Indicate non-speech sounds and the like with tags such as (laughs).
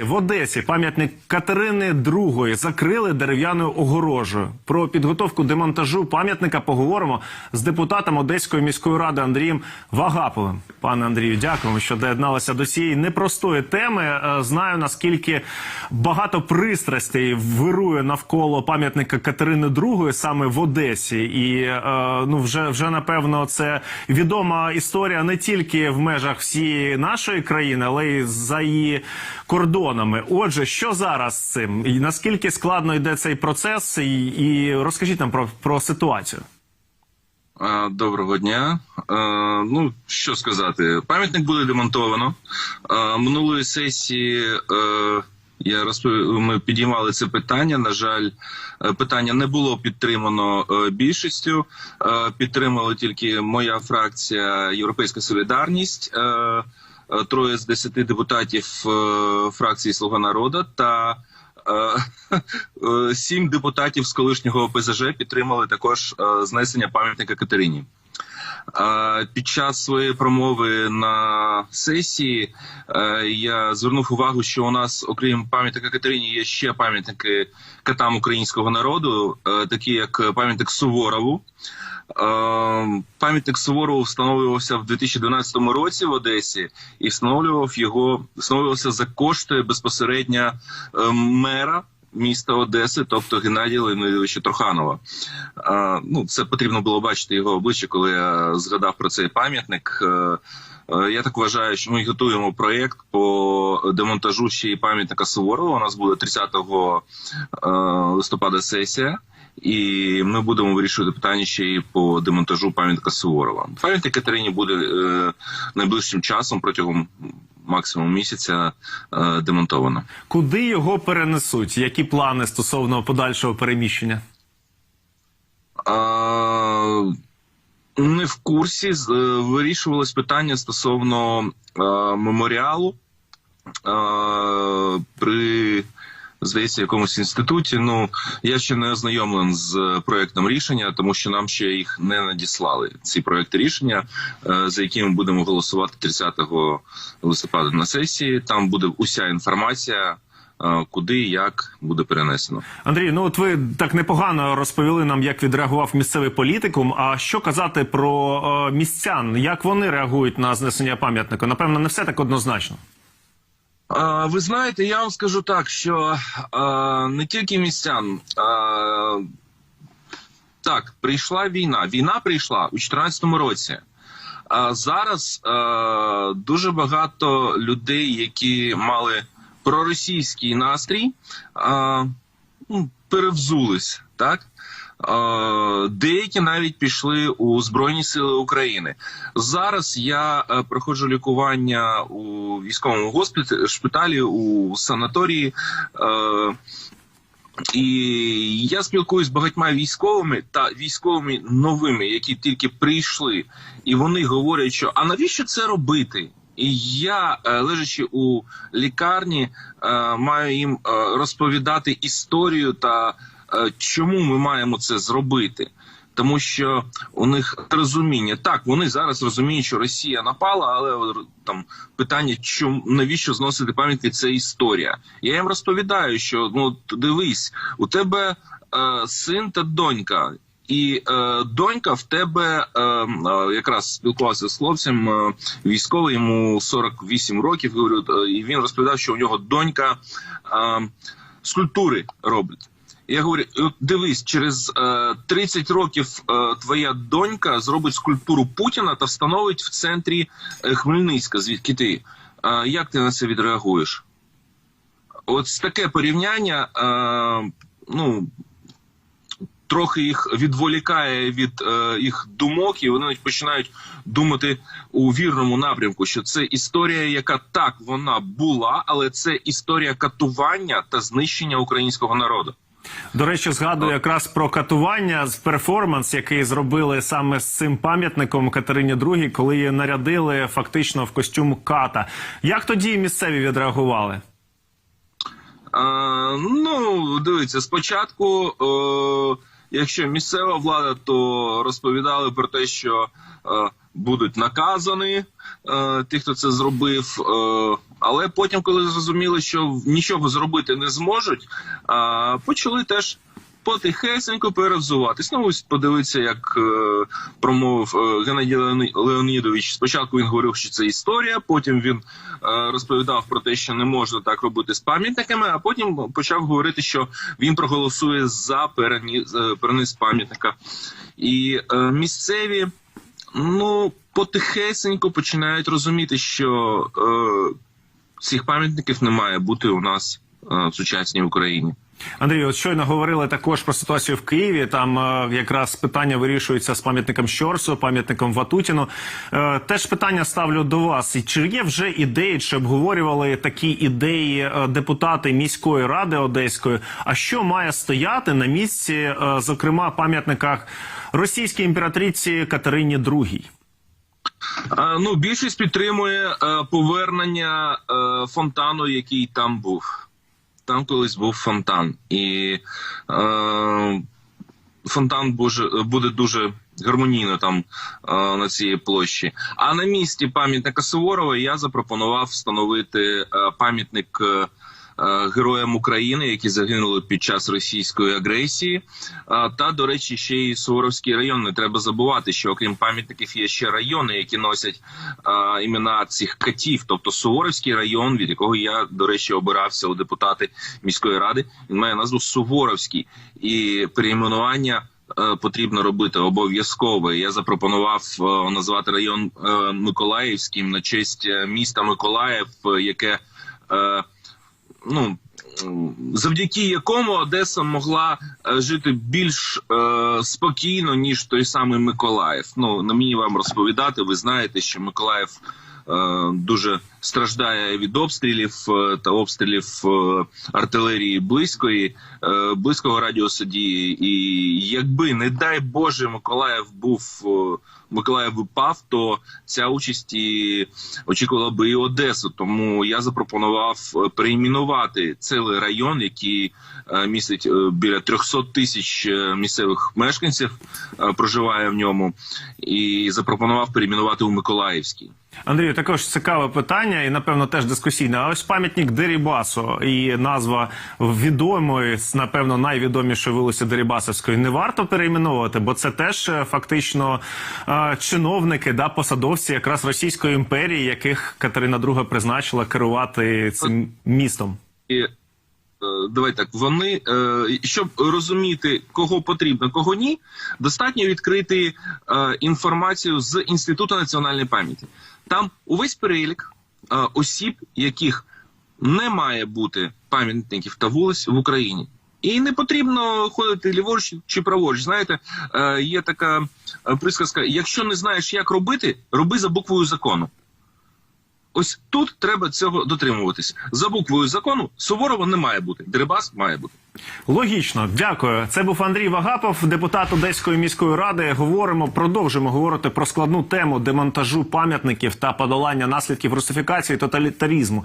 В Одесі пам'ятник Катерини II закрили дерев'яною огорожею. Про підготовку демонтажу пам'ятника поговоримо з депутатом Одеської міської ради Андрієм Вагаповим. Пане Андрію, дякуємо, що доєдналися до цієї непростої теми. Е, Знаю наскільки багато пристрастей вирує навколо пам'ятника Катерини II саме в Одесі, і е, ну вже вже напевно це відома історія не тільки в межах всієї нашої країни, але й за її кордонами. Отже, що зараз з цим? І наскільки складно йде цей процес? І, і розкажіть нам про, про ситуацію. Доброго дня. Ну що сказати, пам'ятник буде демонтовано. Минулої сесії е, я розповів, ми підіймали це питання. На жаль, е, питання не було підтримано е, більшістю. Підтримала тільки моя фракція Європейська Солідарність. Е, Троє з десяти депутатів е, фракції Слуга народу та е, (laughs) сім депутатів з колишнього ОПЗЖ підтримали також знесення пам'ятника Катерині. Під час своєї промови на сесії я звернув увагу, що у нас, окрім пам'ятника Катерині, є ще пам'ятники катам українського народу, такі як пам'ятник Суворову. Е, Пам'ятник Суворову встановлювався в 2012 році в Одесі і встановлював його встановлювався за кошти безпосередньо е, мера міста Одеси, тобто Геннадія Леонідовича Троханова. Е, Ну, це потрібно було бачити його обличчя, коли я згадав про цей пам'ятник. Е, е, Я так вважаю, що ми готуємо проєкт по демонтажу ще й пам'ятника Суворова. У нас буде 30 е, листопада сесія. І ми будемо вирішувати питання ще й по демонтажу пам'ятника Суворова. Пам'ятник Катерині буде е, найближчим часом протягом максимум місяця е, демонтовано. Куди його перенесуть? Які плани стосовно подальшого переміщення? А, не в курсі е, вирішувалось питання стосовно е, меморіалу е, при. Здається, якомусь інституті. Ну я ще не ознайомлен з проектом рішення, тому що нам ще їх не надіслали. Ці проекти рішення, е, за які ми будемо голосувати 30 листопада на сесії. Там буде уся інформація, куди і як буде перенесено. Андрій, ну от ви так непогано розповіли нам, як відреагував місцевий політикум. А що казати про е, містян? Як вони реагують на знесення пам'ятника? Напевно, не все так однозначно. А, Ви знаєте, я вам скажу так, що а, не тільки містян. А, так, прийшла війна. Війна прийшла у 2014 році. А зараз а, дуже багато людей, які мали проросійський настрій, ну, перевзулись, так? Деякі навіть пішли у Збройні Сили України. Зараз я е, проходжу лікування у військовому госпіталі, у санаторії. Е, і я спілкуюсь з багатьма військовими та військовими новими, які тільки прийшли, і вони говорять, що а навіщо це робити? І я, е, лежачи у лікарні, е, маю їм е, розповідати історію та чому ми маємо це зробити. Тому що у них розуміння так, вони зараз розуміють, що Росія напала, але там питання, чому навіщо зносити пам'ятки, це історія. Я їм розповідаю, що ну дивись, у тебе е, син та донька. І е, донька в тебе е, е, якраз спілкувався з хлопцем е, військовий, йому 48 років. Говорю, е, і він розповідав, що у нього донька е, скульптури робить. Я говорю: дивись, через е, 30 років е, твоя донька зробить скульптуру Путіна та встановить в центрі е, Хмельницька, звідки ти. Е, як ти на це відреагуєш? От таке порівняння, е, ну трохи їх відволікає від е, їх думок, і вони починають думати у вірному напрямку, що це історія, яка так вона була, але це історія катування та знищення українського народу. До речі, згадую якраз про катування з перформанс, який зробили саме з цим пам'ятником Катерині II, коли її нарядили фактично в костюм ката. Як тоді місцеві відреагували? А, ну, дивіться, спочатку, е, якщо місцева влада, то розповідали про те, що е, будуть наказані, е, ті, хто це зробив. Е, але потім, коли зрозуміли, що нічого зробити не зможуть, е, почали теж. Потихесенько перевзуватись. Ну, ось подивитися, як е, промовив е, Геннадій Леонідович. Спочатку він говорив, що це історія, потім він е, розповідав про те, що не можна так робити з пам'ятниками, а потім почав говорити, що він проголосує за переніс, переніс пам'ятника. І е, місцеві ну потихесенько починають розуміти, що е, цих пам'ятників не має бути у нас е, в сучасній Україні. Андрій, от щойно говорили також про ситуацію в Києві. Там е, якраз питання вирішується з пам'ятником Щорсу, пам'ятником Ватутіну. Е, теж питання ставлю до вас. І Чи є вже ідеї, чи обговорювали такі ідеї е, депутати міської ради Одеської? А що має стояти на місці, е, зокрема, пам'ятниках російській імператриці Катерині II? Е, Ну, більшість підтримує е, повернення фонтану, який там був. Там колись був фонтан, і е, фонтан буде, дуже гармонійно там е, на цій площі. А на місці пам'ятника Суворова я запропонував встановити е, пам'ятник. Е, Героям України, які загинули під час російської агресії, Е, та до речі, ще й Суворовський район. Не треба забувати, що окрім пам'ятників є ще райони, які носять е, імена цих катів. Тобто Суворовський район, від якого я до речі обирався у депутати міської ради, він має назву Суворовський і перейменування. е, Потрібно робити обов'язково. Я запропонував назвати район Миколаївським на честь міста Миколаїв, яке ну завдяки якому Одеса могла е, жити більш е, спокійно ніж той самий Миколаїв. Ну не мені вам розповідати. Ви знаєте, що Миколаїв е, дуже страждає від обстрілів е, та обстрілів е, артилерії близької, е, близького радіусу дії. І якби не дай Боже, Миколаїв був. Миколаїв випав, то ця участь і очікувала би і Одесу. Тому я запропонував перейменувати цілий район, який містить біля 300 тисяч місцевих мешканців, проживає в ньому, і запропонував перейменувати у Миколаївський. Андрію, також цікаве питання, і напевно теж дискусійне. А ось пам'ятник Дерібасу і назва відомої, напевно, найвідомішої вулиці Дерібасовської не варто перейменовувати, бо це теж е, фактично е, чиновники, да, посадовці якраз Російської імперії, яких Катерина II призначила керувати цим містом. Е, давай так, вони щоб розуміти, кого потрібно, кого ні, достатньо відкрити інформацію з інституту національної пам'яті. Там увесь перелік осіб, яких не має бути пам'ятників та вулиць в Україні. І не потрібно ходити ліворуч чи праворуч. Знаєте, е, є така е, присказка: якщо не знаєш, як робити, роби за буквою закону. Ось тут треба цього дотримуватись. За буквою закону Суворова не має бути. Дерибас має бути. Логічно, дякую. Це був Андрій Вагапов, депутат Одеської міської ради. Говоримо, продовжимо говорити про складну тему демонтажу пам'ятників та подолання наслідків русифікації тоталітарізму.